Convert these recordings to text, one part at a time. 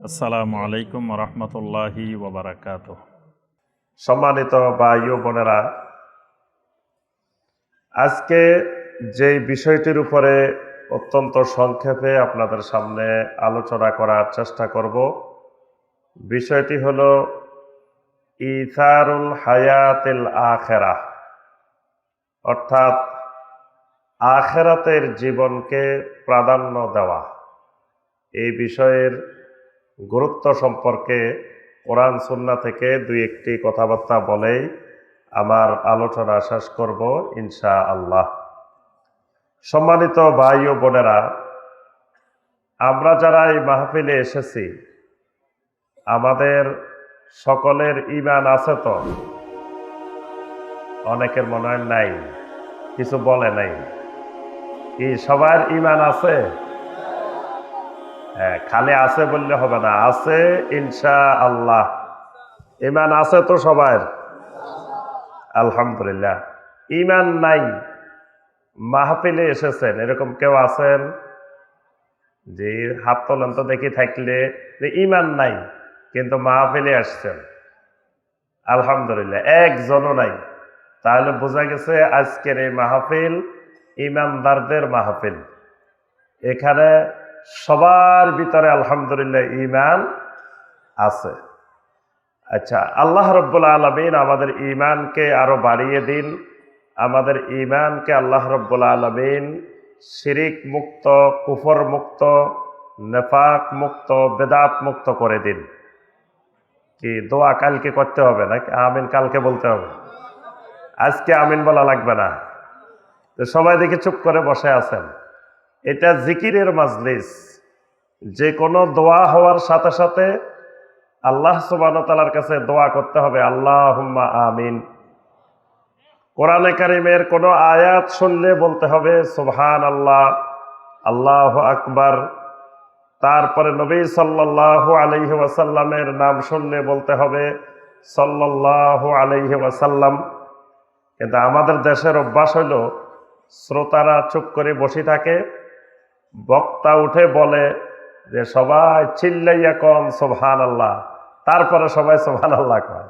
আসসালামু আলাইকুম রহমতুল্লাহি ওবরাকাত সম্মানিত ও বোনেরা, আজকে যে বিষয়টির উপরে অত্যন্ত সংক্ষেপে আপনাদের সামনে আলোচনা করার চেষ্টা করব, বিষয়টি হল ইথারুল হায়াতিল আখেরা। অর্থাৎ আখেরাতের জীবনকে প্রাধান্য দেওয়া। এই বিষয়ের গুরুত্ব সম্পর্কে কোরআন সুন্না থেকে দুই একটি কথাবার্তা বলেই আমার আলোচনা শেষ করব ইনশা আল্লাহ সম্মানিত ভাই ও বোনেরা, আমরা যারা এই মাহফিলে এসেছি, আমাদের সকলের ইমান আছে তো? অনেকের মনে হয় নাই, কিছু বলে নাই। কি সবার ইমান আছে? খালি আছে বললে হবে না। আছে ইনশা আল্লাহ ইমান আছে তো সবার? আলহামদুলিল্লাহ। ইমান নাই, মাহফিলে এসেছেন। এরকম কেউ আছেন? যে হাত তোলেন তো দেখি থাকলে যে ইমান নাই, কিন্তু মাহফিলে আসছেন। আলহামদুলিল্লাহ, একজনও নাই। তাহলে বোঝা গেছে আজকের এই মাহফিল ইমানদারদের মাহফিল। এখানে সবার ভিতরে আলহামদুলিল্লাহ ইমান আছে। আচ্ছা আল্লাহ রব্বুল আলমিন আমাদের ইমানকে আরও বাড়িয়ে দিন। আমাদের ইমানকে আল্লাহ রব্বুল আলমিন শিরিক মুক্ত, কুফর মুক্ত, নেফাক মুক্ত, বেদাত মুক্ত করে দিন। কি, দোয়া কালকে করতে হবে নাকি? আমিন কালকে বলতে হবে। আজকে আমিন বলা লাগবে না। সবাই দেখে চুপ করে বসে আছেন। এটা জিকিরের মাজলিস। যে কোনো দোয়া হওয়ার সাথে সাথে আল্লাহ সুবানতালার কাছে দোয়া করতে হবে আল্লাহ আমিন। কোরআনে কারিমের কোনো আয়াত শুনলে বলতে হবে সুবহান আল্লাহ আল্লাহ আকবার। তারপরে নবী সাল্লাহ আলহি ওয়াসাল্লামের নাম শুনলে বলতে হবে সাল্লাহ আলহি ওয়াসাল্লাম। কিন্তু আমাদের দেশের অভ্যাস হইল, শ্রোতারা চুপ করে বসে থাকে বক্তা উঠে বলে যে, সবাই চিল্লাইয়া কম সোভান আল্লাহ তারপরে সবাই সোভান আল্লাহ কয়।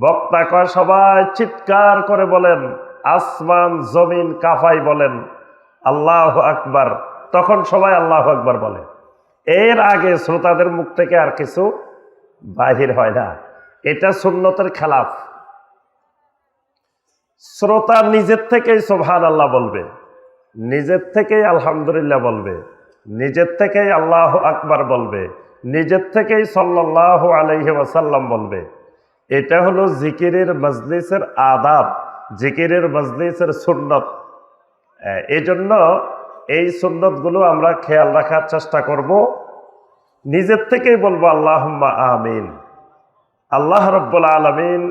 বক্তা কয়, সবাই চিৎকার করে বলেন, আসমান, জমিন, কাফাই বলেন, আল্লাহ আকবার। তখন সবাই আল্লাহ আকবার বলে। এর আগে শ্রোতাদের মুখ থেকে আর কিছু বাহির হয় না। এটা সুন্নতের খেলাফ। শ্রোতা নিজের থেকেই সোভান আল্লাহ বলবে। নিজের থেকেই আলহামদুলিল্লাহ বলবে, নিজের থেকেই আল্লাহ আকবার বলবে, নিজের থেকেই সাল্লাহ আলহি ওয়াসাল্লাম বলবে। এটা হলো জিকিরের মজলিসের আদাব, জিকিরের মজলিসের সুন্নত। এই জন্য এই সুন্নতগুলো আমরা খেয়াল রাখার চেষ্টা করব। নিজের থেকেই বলব আল্লাহ আমিন। আল্লাহ রব্বুল আলমিন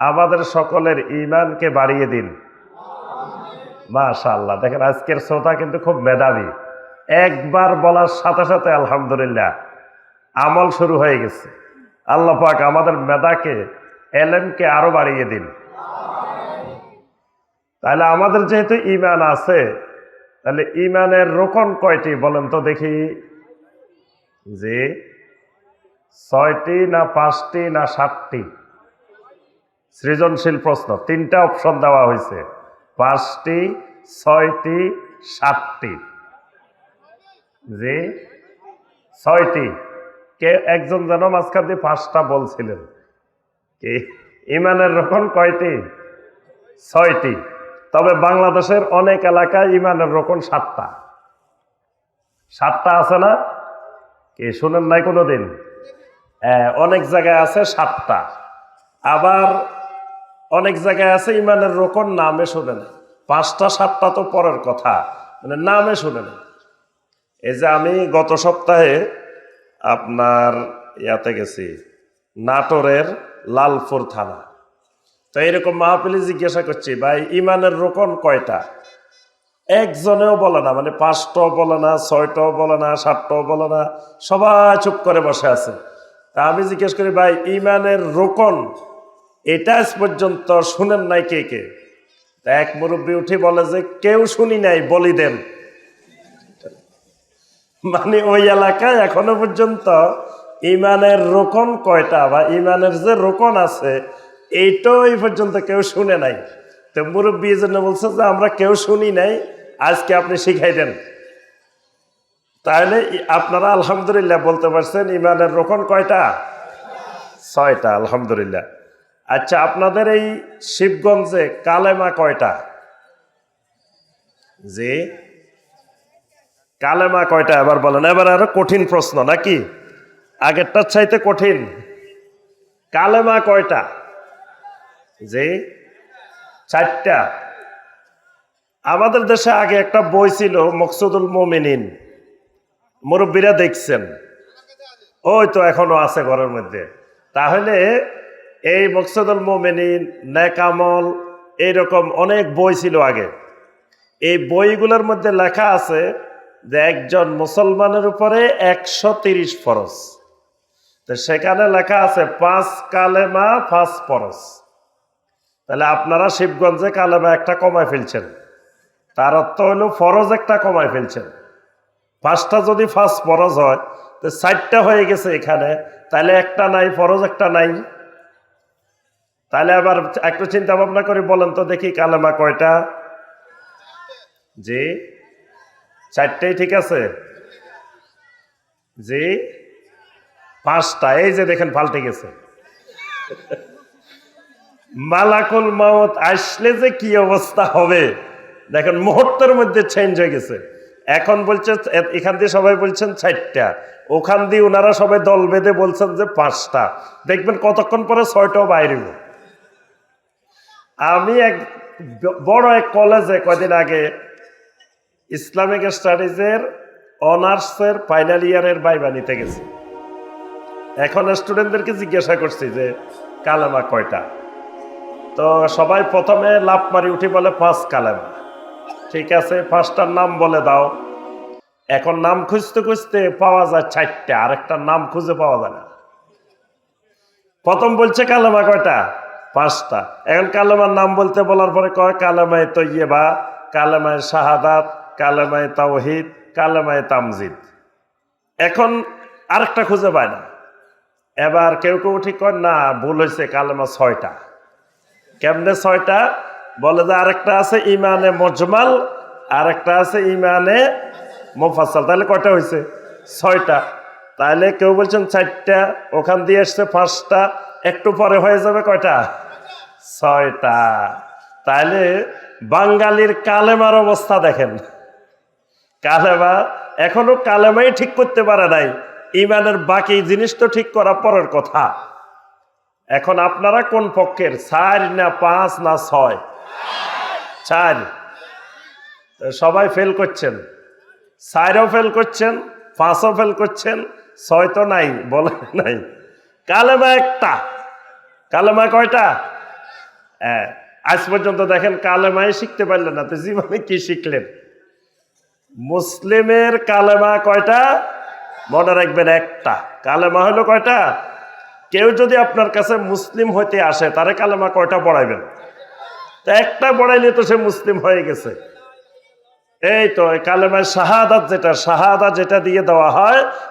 আমাদের সকলের ইমানকে বাড়িয়ে দিন। মাশা আল্লাহ দেখেন আজকের শ্রোতা কিন্তু খুব মেধাবী। একবার বলার সাথে সাথে আলহামদুলিল্লাহ আমল শুরু হয়ে গেছে। আল্লাহ পাক আমাদের মেধাকে, এলেমকে আরও বাড়িয়ে দিন। তাহলে আমাদের যেহেতু ইমান আছে, তাহলে ইমানের রোকন কয়টি বলেন তো দেখি। যে ছয়টি না পাঁচটি না সাতটি? সৃজনশীল প্রশ্ন। তিনটা অপশন দেওয়া হয়েছে। পাঁচটি, ছয়টি, সাতটি। জি ছয়টি। কে একজন যেন মাঝখান দিয়ে পাঁচটা বলছিলেন। কি? ইমানের রকম কয়টি? ছয়টি। তবে বাংলাদেশের অনেক এলাকায় ইমানের রকম সাতটা। সাতটা আছে না? কি শুনেন নাই কোনো কোনোদিন অনেক জায়গায় আছে সাতটা। আবার অনেক জায়গায় আছে, ইমানের রোকন নামে শুনে না। পাঁচটা, সাতটা তো পরের কথা মানে নামে শুনে না। এই যে আমি গত সপ্তাহে আপনার ইয়াতে গেছি, নাটোরের লালপুর থানা। তো এরকম মাহফিলি জিজ্ঞাসা করছি, ভাই, ইমানের রোকন কয়টা? একজনেও বলে না মানে পাঁচটাও বলে না, ছয়টাও বলে না, সাতটাও বলে না, সবাই চুপ করে বসে আছে। তা আমি জিজ্ঞেস করি, ভাই, ইমানের রোকন এটা পর্যন্ত শুনেন নাই কে কে? এক মুরব্বী উঠে বলে যে, কেউ শুনি নাই, বলি দেন। মানে ওই এলাকায় এখনও পর্যন্ত ইমানের রোকন কয়টা বা ইমানের যে রোকন আছে, এইটাও এই পর্যন্ত কেউ শুনে নাই। তো মুরব্বী জন্য বলছে যে, আমরা কেউ শুনি নাই, আজকে আপনি শিখাই দেন। তাহলে আপনারা আলহামদুলিল্লাহ বলতে পারছেন ইমানের রোকন কয়টা? ছয়টা, আলহামদুলিল্লাহ। আচ্ছা আপনাদের এই শিবগঞ্জে কালেমা কয়টা? জি। কালেমা কয়টা? এবার বলেন। এবার আরও কঠিন প্রশ্ন, নাকি? আগেরটার চাইতে কঠিন। কালেমা কয়টা? জি। চারটা। আমাদের দেশে আগে একটা বই ছিল, মকসুদুল মোমিনিন। মুরব্বীরা দেখছেন। ওই তো এখনও আছে ঘরের মধ্যে। তাহলে এই মকসুদুল মোমিনিন, নেকামল, এইরকম অনেক বই ছিল আগে। এই বইগুলোর মধ্যে লেখা আছে যে একজন মুসলমানের উপরে একশো তিরিশ ফরজ। তো সেখানে লেখা আছে, পাঁচ কালেমা, পাঁচ ফরজ। তাহলে আপনারা শিবগঞ্জে কালেমা একটা কমায় ফেলছেন। তার অর্থ হলো ফরজ একটা কমায় ফেলছেন। পাঁচটা যদি ফার্স্ট ফরজ হয়, তো চারটা হয়ে গেছে এখানে। তাহলে একটা নাই, ফরজ একটা নাই। তাহলে আবার একটু চিন্তা ভাবনা করে বলেন তো দেখি কালেমা কয়টা? জি। চারটেই ঠিক আছে? জি। পাঁচটা, এই যে দেখেন পাল্টে গেছে। মালাকুল মাউত আসলে যে কি অবস্থা হবে? দেখেন মুহূর্তের মধ্যে চেঞ্জ হয়ে গেছে। এখন বলছে, এখান দিয়ে সবাই বলছেন চারটা। ওখান দিয়ে ওনারা সবাই দল বেঁধে বলছেন যে পাঁচটা। দেখবেন কতক্ষণ পরে ছয়টাও বাইরে। আমি এক বড় এক কলেজে কয়দিন আগে ইসলামিক স্টাডিজের অনার্সের ফাইনাল ইয়ারের বাইবা নিতে গেছি। এখন স্টুডেন্টদেরকে জিজ্ঞাসা করছি যে, কালেমা কয়টা? তো সবাই প্রথমে লাভ মারি, উঠি বলে, পাঁচ কালেমা। ঠিক আছে, পাঁচটার নাম বলে দাও। এখন নাম খুঁজতে খুঁজতে পাওয়া যায় চারটা, আরেকটার নাম খুঁজে পাওয়া যায় না। প্রথম বলছে, কালেমা কয়টা? পাঁচটা। এখন কালেমার নাম বলতে বলার পরে কয়? কালেমায় তৈয়বা, কালেমায় শাহাদাত, কালেমায় তাওহিদ, কালেমায় তামজিদ। এখন আরেকটা খুঁজে পায় না। এবার কেউ কেউ ঠিক কর না, ভুল হয়েছে কালেমা ছয়টা। কেমনে ছয়টা? বলে যে আরেকটা আছে ইমানে মজমাল, আরেকটা আছে ইমানে মোফাসাল তাহলে কয়টা হয়েছে ছয়টা। তাহলে কেউ বলছেন চারটা, ওখান দিয়ে এসছে পাঁচটা, একটু পরে হয়ে যাবে কয়টা? ছয়টা। তাহলে বাঙালির কালেমার অবস্থা দেখেন। কালেমা এখনও কালেমাই ঠিক করতে পারে নাই। ইমানের বাকি জিনিস তো ঠিক করা পরের কথা। এখন আপনারা কোন পক্ষের? চার না পাঁচ না ছয়? চার। সবাই ফেল করছেন। চারও ফেল করছেন, পাঁচও ফেল করছেন ছয় তো নাই, বলে নাই। কালেমা একটা। কালেমা কয়টা? হ্যাঁ আজ পর্যন্ত দেখেন কালেমাই শিখতে পারলেন না, তো জীবনে কি শিখলেন? মুসলিমের কালেমা কয়টা? মনে রাখবেন একটা। কালেমা হলো কয়টা? কেউ যদি আপনার কাছে মুসলিম হইতে আসে, তারে কালেমা কয়টা পড়াইবেন? তা একটা পড়াইলে তো সে মুসলিম হয়ে গেছে। এই তো কালেমায় শাহাদাত যেটা শাহাদাত যেটা দিয়ে দেওয়া হয়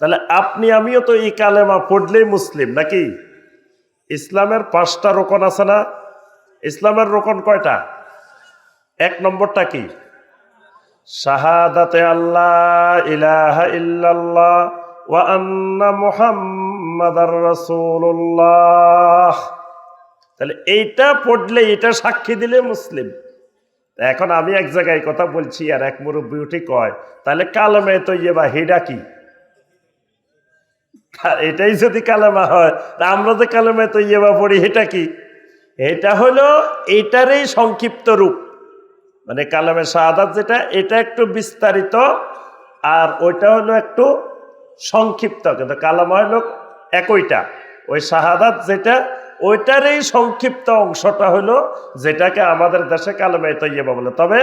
তাহলে আপনি, আমিও তো এই কালেমা পড়লেই মুসলিম নাকি? ইসলামের পাঁচটা রোকন আছে না? ইসলামের রোকন কয়টা? এক নম্বরটা কি? শাহাদাতে আল্লাহ ইলাহা ইল্লাল্লাহ ওয়া আন্না মুহাম্মাদার রাসূলুল্লাহ। তাহলে এইটা পড়লে এটা সাক্ষী দিলে মুসলিম। এখন আমি এক জায়গায় কথা বলছি আর এক মুরব্বী উঠে কয়, তাহলে কালেমে তো ইয়ে বা হেডা কি? এটাই যদি কালেমা হয়, তা আমরা যে কালেমে তো ইয়ে বা পড়ি, এটা কি? এটা হলো এটারই সংক্ষিপ্ত রূপ। মানে কালামে শাহাদাত যেটা, এটা একটু বিস্তারিত আর ওইটা হলো একটু সংক্ষিপ্ত। কিন্তু কালামা হলো একইটা। ওই শাহাদাত যেটা, ওইটারই সংক্ষিপ্ত অংশটা হলো যেটাকে আমাদের দেশে কালেমা তৈয়বা বলে। তবে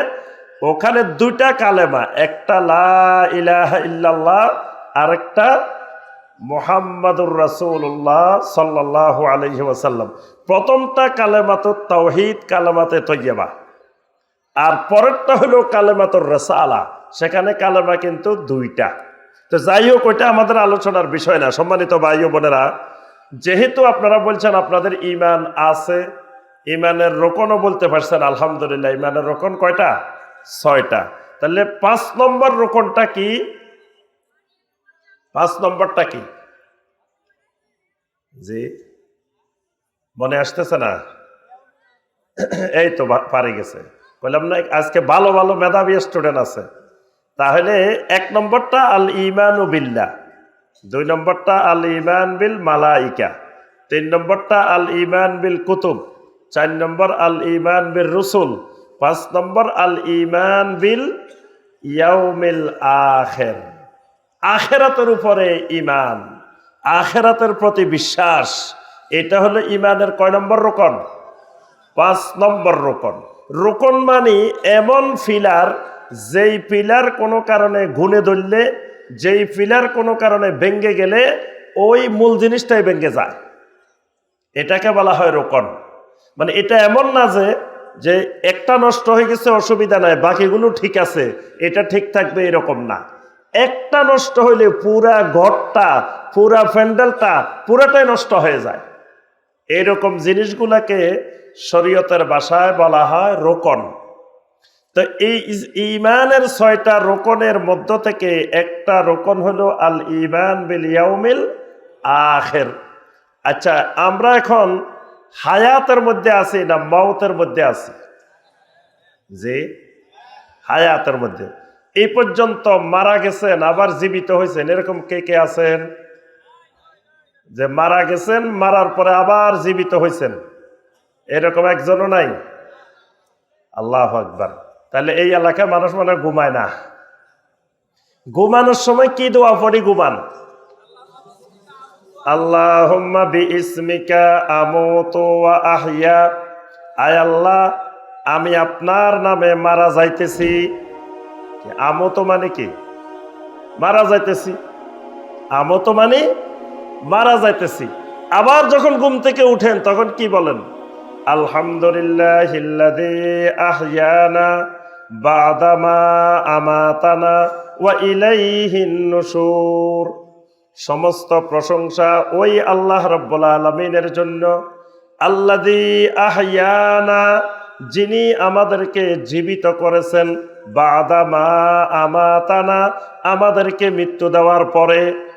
ওখানে দুইটা কালেমা, একটা লা ইলাহা ইল্লাল্লাহ আরেকটা মোহাম্মদুর রাসূলুল্লাহ সাল্লাল্লাহু আলাইহি ওয়াসাল্লাম। প্রথমটা কালেমাত তাওহীদ, কালেমাতে তৈয়বা। আর পরেরটা হলো কালেমাতুর রসালা। সেখানে কালেমা কিন্তু দুইটা। তো যাই হোক, ওইটা আমাদের আলোচনার বিষয় না। সম্মানিত ভাই বোনেরা, যেহেতু আপনারা বলছেন আপনাদের ইমান আছে ইমানের রোকনও বলতে পারছেন, আলহামদুলিল্লাহ ইমানের রোকন কয়টা? ছয়টা। তাহলে পাঁচ নম্বর রোকনটা কি? পাঁচ নম্বরটা কি? জি। মনে আসতেছে না? এই তো পারে গেছে। বললাম না, আজকে ভালো ভালো মেধাবী স্টুডেন্ট আছে। তাহলে এক নম্বরটা আল ইমান বিল্লা দুই নম্বরটা আল ইমান বিল মালাইকা, তিন নম্বরটা আল ইমান বিল কুতুব, চার নম্বর আল ইমান বিল রসুল, পাঁচ নম্বর আল ইমান বিল ইয়াউমিল আখের। আখেরাতের উপরে ইমান আখেরাতের প্রতি বিশ্বাস, এটা হলো ইমানের কয় নম্বর রোকন? পাঁচ নম্বর রোকন। রোকন মানে এমন ফিলার, যেই পিলার কোনো কারণে ঘুনে ধরলে, যেই পিলার কোনো কারণে ভেঙ্গে গেলে, ওই মূল জিনিসটাই ভেঙ্গে যায়। এটাকে বলা হয় রোকন। মানে এটা এমন না যে যে একটা নষ্ট হয়ে গেছে, অসুবিধা নাই, বাকিগুলো ঠিক আছে, এটা ঠিক থাকবে এরকম না। একটা নষ্ট হইলে পুরা ঘরটা, পুরা প্যান্ডেলটা পুরাটাই নষ্ট হয়ে যায়। এইরকম জিনিসগুলাকে শরীয়তের ভাষায় বলা হয় রোকন। তো এই ইমানের ছয়টা রোকনের মধ্য থেকে একটা রোকন হলো আল ইমান বিল ইয়াউমিল আখের। আচ্ছা আমরা এখন হায়াতের মধ্যে আছি না মাউতের মধ্যে আছি? যে হায়াতের মধ্যে। এই পর্যন্ত মারা গেছেন, আবার জীবিত হয়েছেন। এরকম কে কে আছেন? যে মারা গেছেন, মারার পরে আবার জীবিত হয়েছেন। এরকম একজনও নাই। আল্লাহ আকবার। তাহলে এই এলাকায় মানুষ মানে ঘুমায় না। ঘুমানোর সময় কি দোয়া পড়ি? ঘুমান। ওয়া আহইয়া। আয় আল্লাহ, আমি আপনার নামে মারা যাইতেছি। আমতো মানে কি? মারা যাইতেছি। আমতো মানে মারা যাইতেছি। আবার যখন ঘুম থেকে উঠেন, তখন কি বলেন? আলহামদুলিল্লাহ আহয়ানা বাদামা আমাতানা ওয়া সমস্ত প্রশংসা ওই আল্লাহ রব্বুল আলমিনের জন্য। আল্লাদি আহয়ানা, যিনি আমাদেরকে জীবিত করেছেন আমাতানা, আমাদেরকে মৃত্যু দেওয়ার পরে,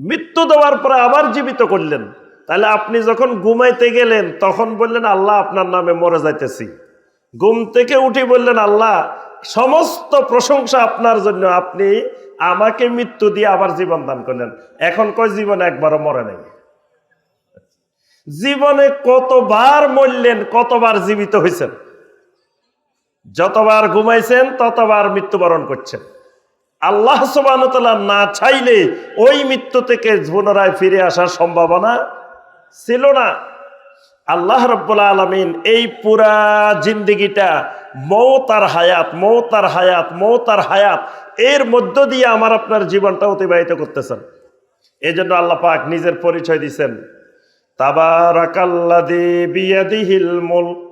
মৃত্যু দেওয়ার পরে আবার জীবিত করলেন। তাহলে আপনি যখন ঘুমাইতে গেলেন, তখন বললেন, আল্লাহ, আপনার নামে মরে যাইতেছি। ঘুম থেকে উঠে বললেন, আল্লাহ, সমস্ত প্রশংসা আপনার জন্য। আপনি আমাকে মৃত্যু দিয়ে আবার জীবন দান করলেন। এখন কয় জীবনে? একবারও মরে নাই। জীবনে কতবার মরলেন, কতবার জীবিত হয়েছেন যতবার ঘুমাইছেন, ততবার মৃত্যুবরণ করছেন। আল্লাহ সুবাহতাল্লাহ না চাইলে ওই মৃত্যু থেকে পুনরায় ফিরে আসার সম্ভাবনা ছিল না। আল্লাহ রব্বুল্লা আলমিন এই পুরা জিন্দিগিটা মৌতার হায়াত মৌতার হায়াত মৌতার হায়াত, এর মধ্য দিয়ে আমার আপনার জীবনটা অতিবাহিত করতেছেন। এই জন্য আল্লাহ পাক নিজের পরিচয় দিচ্ছেন তাবারাকাল্লাযী বিয়াদিহিল মুলক।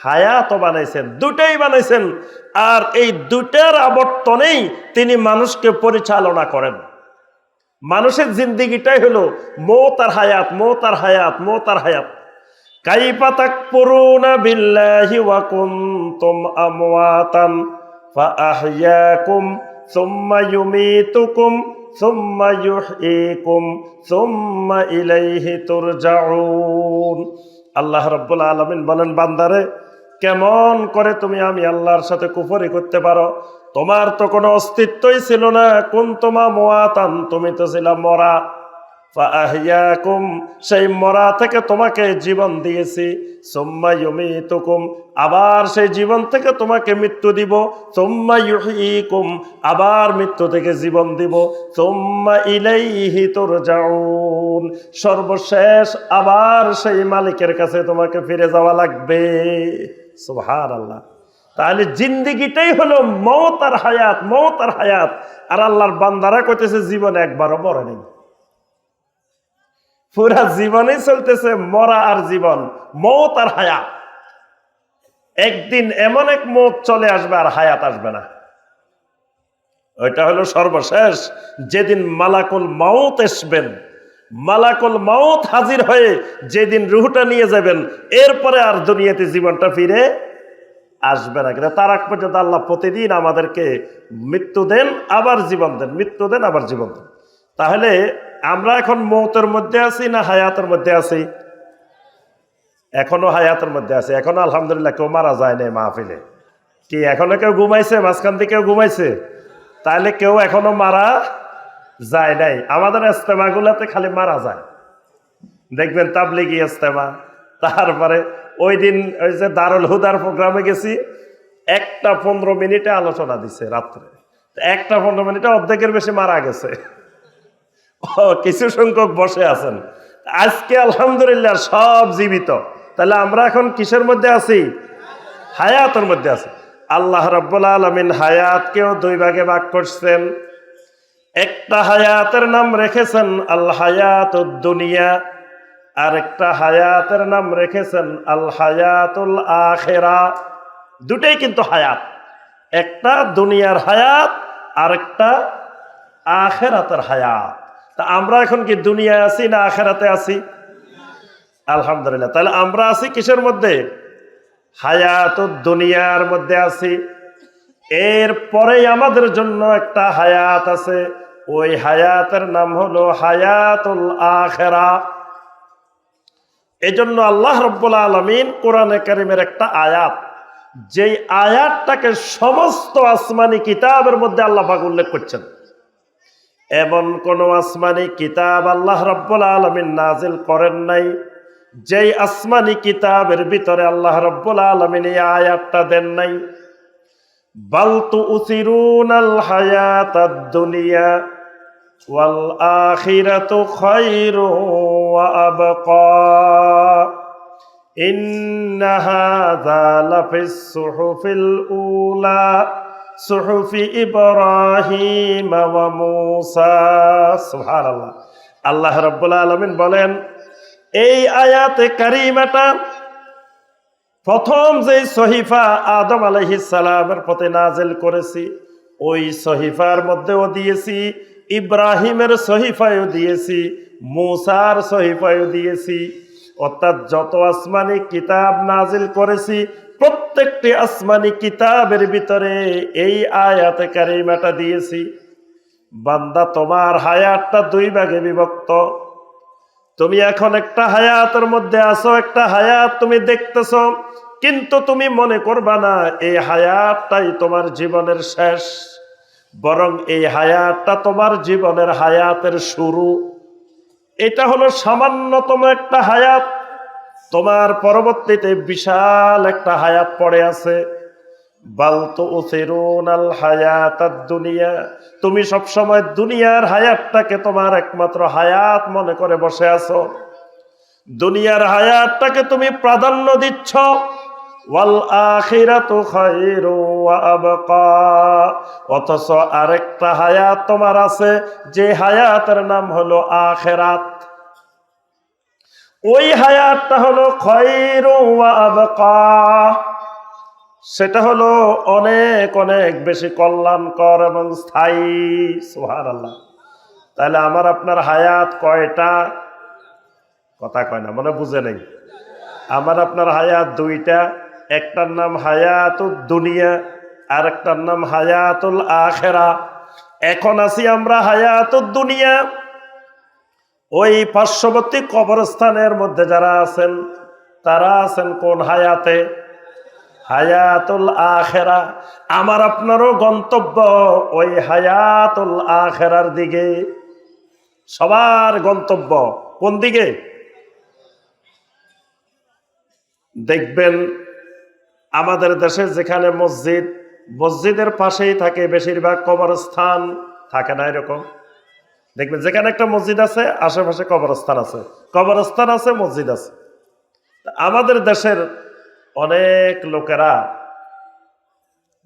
হায়াত বানাইছেন, দুটাই বানাইছেন, আর এই দুটার আবর্তনেই তিনি মানুষকে পরিচালনা করেন। মানুষের জিন্দিগিটাই হলো মৌত আর হায়াত, মৌত আর হায়াত, মৌত আর হায়াত। কাইফা তাকফুরুনা বিল্লাহি আল্লাহ রব্বুল আলমিন বলেন, বান্দারে, কেমন করে তুমি আমি আল্লাহর সাথে কুফরি করতে পারো? তোমার তো কোনো অস্তিত্বই ছিল না। কোন তোমা মোয়াতান তুমি তো ছিলাম মরা। ফাহিয়াকুম সেই মরা থেকে তোমাকে জীবন দিয়েছি। সোম্মা ইউমিতুকুম, আবার সেই জীবন থেকে তোমাকে মৃত্যু দিব। সোম্মা ইউহিকুম আবার মৃত্যু থেকে জীবন দিব। সোম্মা ইলাইহি তুরজাউন, সর্বশেষ আবার সেই মালিকের কাছে তোমাকে ফিরে যাওয়া লাগবে। সুবহানাল্লাহ। তাহলে জিন্দিগিটাই হলো মৌত আর হায়াত মৌত আর হায়াত। আর আল্লাহর বান্দারা কইতেছে, জীবন একবারও মরে নেই। পুরা জীবনই চলতেছে মরা আর জীবন, মৌত আর হায়াত। একদিন এমন এক মত চলে আসবে আর হায়াত আসবে না। ওইটা হলো সর্বশেষ, যেদিন মালাকুল মাউত আসবেন মালাকুল মাউত হাজির হয়ে যেদিন রুহটা নিয়ে যাবেন, এরপরে আর দুনিয়াতে জীবনটা ফিরে আসবে না। কিন্তু তার আগ পর্যন্ত আল্লাহ প্রতিদিন আমাদেরকে মৃত্যু দেন, আবার জীবন দেন, মৃত্যু দেন, আবার জীবন দেন। তাহলে আমরা এখন মৌতের মধ্যে আছি না হায়াতের মধ্যে আছি? এখনও হায়াতের মধ্যে আছে। এখনও আলহামদুলিল্লাহ কেউ মারা যায় নাই মাহফিলে। কি, এখনও কেউ ঘুমাইছে? মাঝখান থেকে কেউ ঘুমাইছে? তাহলে কেউ এখনও মারা যায় নাই। আমাদের ইস্তেমাগুলাতে খালি মারা যায়। দেখবেন তাবলিগি ইস্তেমা তারপরে ওই দিন ওই যে দারুল হুদার প্রোগ্রামে গেছি, একটা পনেরো মিনিটে আলোচনা দিছে রাত্রে। একটা পনেরো মিনিটে অর্ধেকের বেশি মারা গেছে। কিছু সংখ্যক বসে আছেন। আজকে আলহামদুলিল্লাহ সব জীবিত। তাহলে আমরা এখন কিসের মধ্যে আছি? হায়াতের মধ্যে আছি। আল্লাহ রব্বুল আলমিন হায়াতকেও দুই ভাগে ভাগ করছেন। একটা হায়াতের নাম রেখেছেন আল হায়াত দুনিয়া আর একটা হায়াতের নাম রেখেছেন আল হায়াতুল আখেরা। দুটাই কিন্তু হায়াত। একটা দুনিয়ার হায়াত আর একটা আখেরাতের হায়াত। তা আমরা এখন কি দুনিয়ায় আছি না আখেরাতে আছি? আলহামদুলিল্লাহ। তাহলে আমরা আছি কিসের মধ্যে? হায়াত দুনিয়ার মধ্যে আছি। এর পরেই আমাদের জন্য একটা হায়াত আছে। ওই হায়াতের নাম হলো হায়াতুল আখেরা। এই জন্য আল্লাহ রব্বুল আলমিন কোরআনে কারিমের একটা আয়াত। যেই আয়াতটাকে সমস্ত আসমানি কিতাবের মধ্যে আল্লাহ উল্লেখ করছেন। এমন কোন আসমানি কিতাব আল্লাহ রব্বুল আলমিন নাজিল করেন নাই, যেই আসমানি কিতাবের ভিতরে আল্লাহ রব্বুল আলমিন এই আয়াতটা দেন নাই। বালতু উসিরুন আল হায়াত দুনিয়া ওয়াল আখিরাতু খায়রু ওয়া আবকা। ইন্না হাযা লাফিস সুহুফিল উলা। সুহুফি ইব্রাহিম ওয়া মূসা। সুবহানাল্লাহ। আল্লাহ রাব্বুল আলামিন বলেন, এই আয়াতে কারিমাটা প্রথম যে সহিফা আদম আলাইহিস সালামের প্রতি নাজিল করেছি, ওই সহিফার মধ্যেও দিয়েছি, ইব্রাহিমের সহিফায়ও দিয়েছি, মুসার সহিফায়ও দিয়েছি। অর্থাৎ যত আসমানি কিতাব নাজিল করেছি প্রত্যেকটি আসমানি কিতাবের ভিতরে এই আয়াতে কারিমাটা দিয়েছি। বান্দা, তোমার হায়াতটা দুই ভাগে বিভক্ত। তুমি এখন একটা হায়াতের মধ্যে আছো, একটা হায়াত তুমি দেখতেছ, কিন্তু তুমি মনে করবা না, এই হায়াতটাই তোমার জীবনের শেষ। বরং এই হায়াতটা তোমার জীবনের হায়াতের শুরু। এটা হলো সামান্যতম একটা হায়াত। তোমার পরবর্তীতে বিশাল একটা হায়াত পড়ে আছে। দুনিয়া। তুমি সব সময় দুনিয়ার হায়াতটাকে তোমার একমাত্র হায়াত মনে করে বসে আছো। দুনিয়ার হায়াতটাকে তুমি প্রাধান্য দিচ্ছ। ওয়াল আখিরাতু অথচ আরেকটা হায়াত তোমার আছে, যে হায়াতের নাম হলো আখেরাত। ওই হায়াতটা হলো সেটা হলো অনেক অনেক বেশি কল্যাণকর এবং স্থায়ী। সোহার আল্লাহ তাহলে আমার আপনার হায়াত কয়টা? কথা কয় না মানে বুঝে নেই। আমার আপনার হায়াত দুইটা, একটার নাম হায়াতুল দুনিয়া আর একটার নাম হায়াতুল আখেরা। এখন আছি আমরা হায়াতুল দুনিয়া। ওই পার্শ্ববর্তী কবরস্থানের মধ্যে যারা আছেন, তারা আছেন কোন হায়াতে? হায়াতুল আখেরা। আমার আপনারও গন্তব্য ওই হায়াতুল আখেরার দিকে। সবার গন্তব্য কোন দিকে? দেখবেন আমাদের দেশে যেখানে মসজিদ, মসজিদের পাশেই থাকে বেশিরভাগ কবরস্থান, থাকে না এরকম? দেখবেন, যেখানে একটা মসজিদ আছে, আশেপাশে কবরস্থান আছে। কবরস্থান আছে, মসজিদ আছে। আমাদের দেশের অনেক লোকেরা,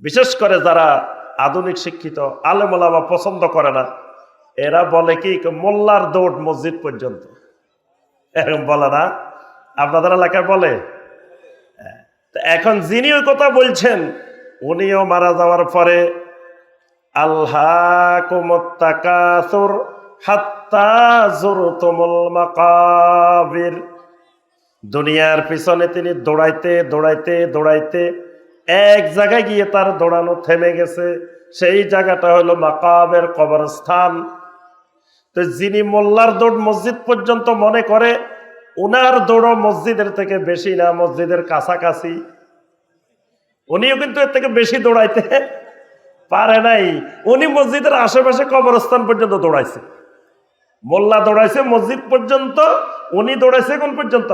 বিশেষ করে যারা আধুনিক শিক্ষিত আলেমোলামা পছন্দ করে না, এরা বলে কি মোল্লার দৌড় মসজিদ পর্যন্ত। এরকম বলে না। আপনাদের এলাকায় বলে? হ্যাঁ। এখন যিনি ওই কথা বলছেন, উনিও মারা যাওয়ার পরে আল্লাহ হাত্তা মাকাবির। দুনিয়ার পিছনে তিনি দৌড়াইতে দৌড়াইতে দৌড়াইতে এক জায়গায় গিয়ে তার দৌড়ানো থেমে গেছে। সেই জায়গাটা হলো মাকাবের কবরস্থান। তো যিনি মোল্লার দৌড় মসজিদ পর্যন্ত মনে করে, উনার দৌড় মসজিদের থেকে বেশি না, মসজিদের কাছাকাছি। উনিও কিন্তু এর থেকে বেশি দৌড়াইতে পারে নাই। উনি মসজিদের আশেপাশে কবরস্থান পর্যন্ত দৌড়াইছে। মোল্লা দৌড়াইছে মসজিদ পর্যন্ত, উনি দৌড়াইছে কোন পর্যন্ত?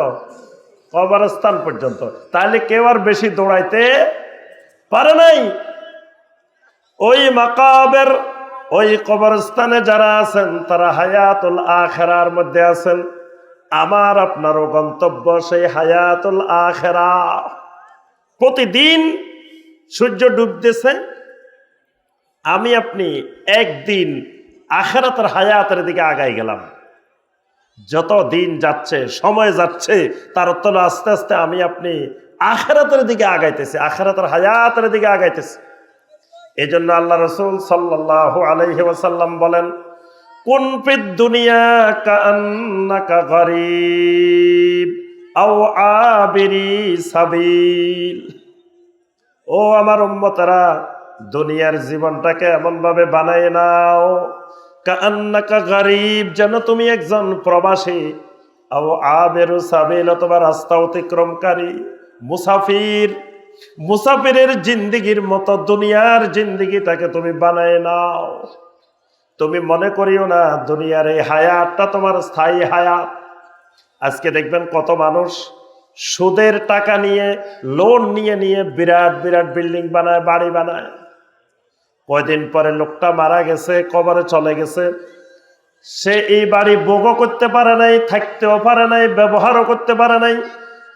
কবরস্থান পর্যন্ত। তাহলে কেউ আর বেশি দৌড়াইতে পারে নাই। ওই মাকাবের, ওই কবরস্থানে যারা আছেন, তারা হায়াতুল আখেরার মধ্যে আছেন। আমার, আপনারও গন্তব্য সেই হায়াতুল আখেরা। প্রতিদিন সূর্য ডুবতেছে। আমি আপনি একদিন আখেরাতের হায়াতের দিকে আগাই গেলাম। যত দিন যাচ্ছে, সময় যাচ্ছে, তার তলে আস্তে আস্তে আমি আপনি আখেরাতের দিকে আগাইতেছি, আখেরাতের হায়াতের দিকে আগাইতেছি। এই জন্য আল্লাহ রসুল সাল্লাহ আলাইহি ওয়াসাল্লাম বলেন, কোন ফিদ দুনিয়া গরিব ও আমার উম্মতারা, দুনিয়ার জীবনটাকে এমন ভাবে বানায় নাও। গরিব, যেন তুমি একজন প্রবাসী। আবেরু সাবিল, অথবা রাস্তা অতিক্রমকারী, মুসাফির। মুসাফিরের জিন্দিগির মতো দুনিয়ার জিন্দিগিটাকে তুমি বানায় নাও। তুমি মনে করিও না, দুনিয়ার এই হায়াতটা তোমার স্থায়ী হায়াত। আজকে দেখবেন কত মানুষ সুদের টাকা নিয়ে লোন নিয়ে নিয়ে বিরাট বিরাট বিল্ডিং বানায়, বাড়ি বানায়। কয়দিন পরে লোকটা মারা গেছে, কবরে চলে গেছে। সে এই বাড়ি ভোগও করতে পারে নাই, থাকতেও পারে নাই, ব্যবহারও করতে পারে নাই।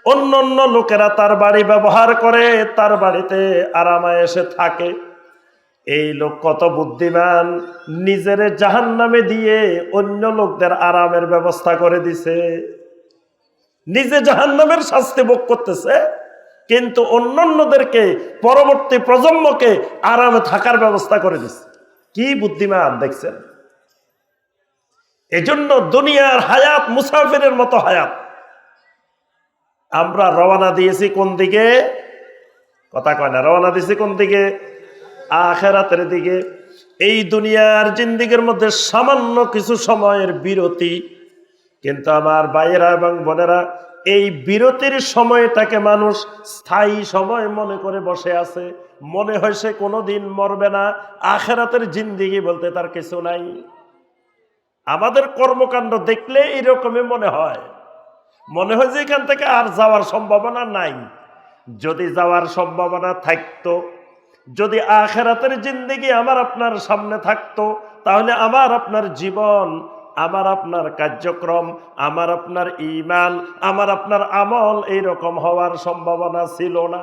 অন্য অন্য লোকেরা তার বাড়ি ব্যবহার করে, তার বাড়িতে আরামায় এসে থাকে। এই লোক কত বুদ্ধিমান, নিজের জাহান নামে দিয়ে অন্য লোকদের আরামের ব্যবস্থা করে দিছে। নিজে জাহান নামের শাস্তি ভোগ করতেছে। কিন্তু অন্যান্যদেরকে, পরবর্তী প্রজন্মকে আরামে থাকার ব্যবস্থা করে দিছে। কি বুদ্ধিমান, দেখছেন? এজন্য দুনিয়ার হায়াত মুসাফিরের মতো হায়াত। আমরা রওনা দিয়েছি কোন দিকে? কথা কয় না, রওনা দিয়েছি কোন দিকে? আখেরাতের দিকে। এই দুনিয়ার জিন্দিগির মধ্যে সামান্য কিছু সময়ের বিরতি। কিন্তু আমার ভাইয়েরা এবং বোনেরা এই বিরতির সময়টাকে মানুষ স্থায়ী সময় মনে করে বসে আছে। মনে হয় সে কোনোদিন মরবে না। আখেরাতের জিন্দিগি বলতে তার কিছু নাই। আমাদের কর্মকাণ্ড দেখলে এরকমই মনে হয়। মনে হয় যে এখান থেকে আর যাওয়ার সম্ভাবনা নাই। যদি যাওয়ার সম্ভাবনা থাকতো, যদি আখেরাতের জিন্দিগি আমার আপনার সামনে থাকতো, তাহলে আমার আপনার জীবন আমার আপনার কার্যক্রম, আমার আপনার ইমান, আমার আপনার আমল এই রকম হওয়ার সম্ভাবনা ছিল না।